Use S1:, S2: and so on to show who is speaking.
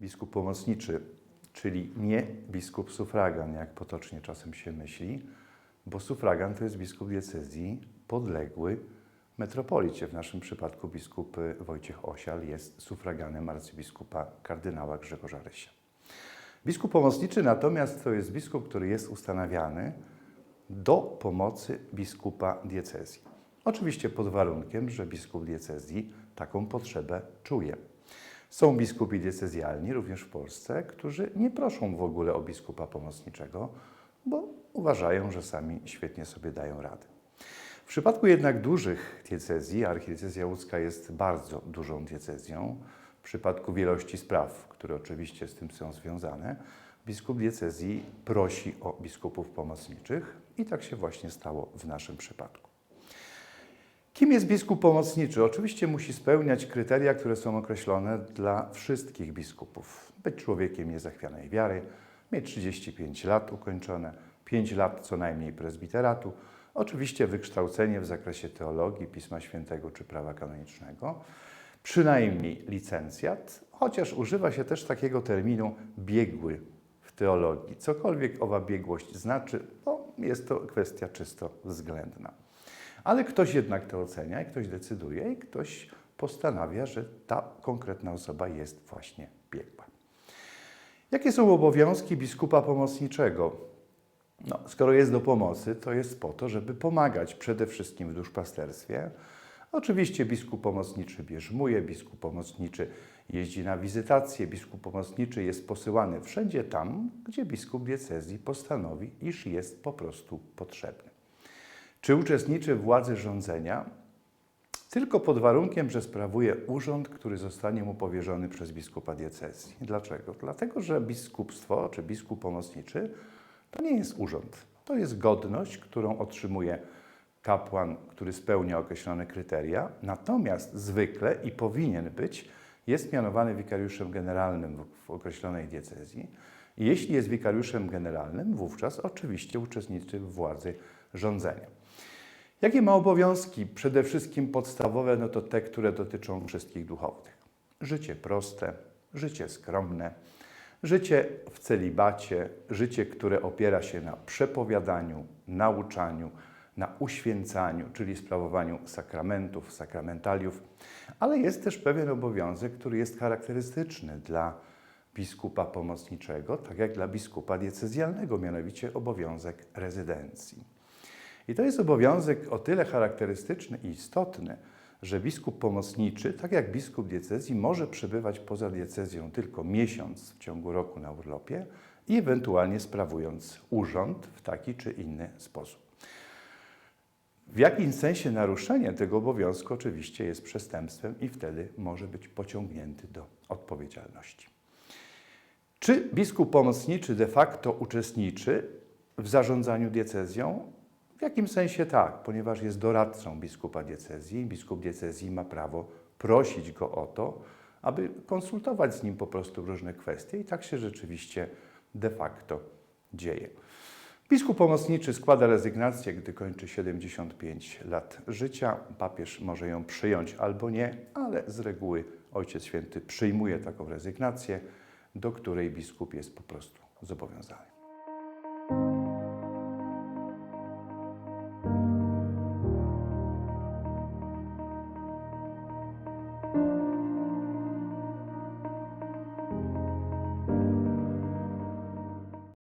S1: biskup pomocniczy, czyli nie biskup sufragan, jak potocznie czasem się myśli, bo sufragan to jest biskup diecezji podległy metropolicie. W naszym przypadku biskup Wojciech Osial jest sufraganem arcybiskupa kardynała Grzegorza Rysia. Biskup pomocniczy natomiast to jest biskup, który jest ustanawiany do pomocy biskupa diecezji. Oczywiście pod warunkiem, że biskup diecezji taką potrzebę czuje. Są biskupi diecezjalni również w Polsce, którzy nie proszą w ogóle o biskupa pomocniczego, bo uważają, że sami świetnie sobie dają radę. W przypadku jednak dużych diecezji, archidiecezja łódzka jest bardzo dużą diecezją, w przypadku wielości spraw, które oczywiście z tym są związane, biskup diecezji prosi o biskupów pomocniczych i tak się właśnie stało w naszym przypadku. Kim jest biskup pomocniczy? Oczywiście musi spełniać kryteria, które są określone dla wszystkich biskupów. Być człowiekiem niezachwianej wiary, mieć 35 lat ukończone, 5 lat co najmniej prezbiteratu, oczywiście wykształcenie w zakresie teologii, Pisma Świętego czy prawa kanonicznego, przynajmniej licencjat, chociaż używa się też takiego terminu biegły w teologii. Cokolwiek owa biegłość znaczy, bo jest to kwestia czysto względna. Ale ktoś jednak to ocenia i ktoś decyduje i ktoś postanawia, że ta konkretna osoba jest właśnie biegła. Jakie są obowiązki biskupa pomocniczego? No, skoro jest do pomocy, to jest po to, żeby pomagać przede wszystkim w duszpasterstwie. Oczywiście biskup pomocniczy bierzmuje, biskup pomocniczy jeździ na wizytacje, biskup pomocniczy jest posyłany wszędzie tam, gdzie biskup diecezji postanowi, iż jest po prostu potrzebny. Czy uczestniczy w władzy rządzenia? Tylko pod warunkiem, że sprawuje urząd, który zostanie mu powierzony przez biskupa diecezji. Dlaczego? Dlatego, że biskupstwo czy biskup pomocniczy to nie jest urząd. To jest godność, którą otrzymuje kapłan, który spełnia określone kryteria, natomiast zwykle i powinien być, jest mianowany wikariuszem generalnym w- określonej diecezji. Jeśli jest wikariuszem generalnym, wówczas oczywiście uczestniczy w władzy rządzenia. Jakie ma obowiązki? Przede wszystkim podstawowe, no to te, które dotyczą wszystkich duchownych. Życie proste, życie skromne, życie w celibacie, życie, które opiera się na przepowiadaniu, nauczaniu, na uświęcaniu, czyli sprawowaniu sakramentów, sakramentaliów, ale jest też pewien obowiązek, który jest charakterystyczny dla biskupa pomocniczego, tak jak dla biskupa diecezjalnego, mianowicie obowiązek rezydencji. I to jest obowiązek o tyle charakterystyczny i istotny, że biskup pomocniczy, tak jak biskup diecezji, może przebywać poza diecezją tylko miesiąc w ciągu roku na urlopie i ewentualnie sprawując urząd w taki czy inny sposób. W jakimś sensie naruszenie tego obowiązku oczywiście jest przestępstwem i wtedy może być pociągnięty do odpowiedzialności. Czy biskup pomocniczy de facto uczestniczy w zarządzaniu diecezją? W jakim sensie tak, ponieważ jest doradcą biskupa diecezji. Biskup diecezji ma prawo prosić go o to, aby konsultować z nim po prostu różne kwestie i tak się rzeczywiście de facto dzieje. Biskup pomocniczy składa rezygnację, gdy kończy 75 lat życia. Papież może ją przyjąć albo nie, ale z reguły Ojciec Święty przyjmuje taką rezygnację, do której biskup jest po prostu zobowiązany.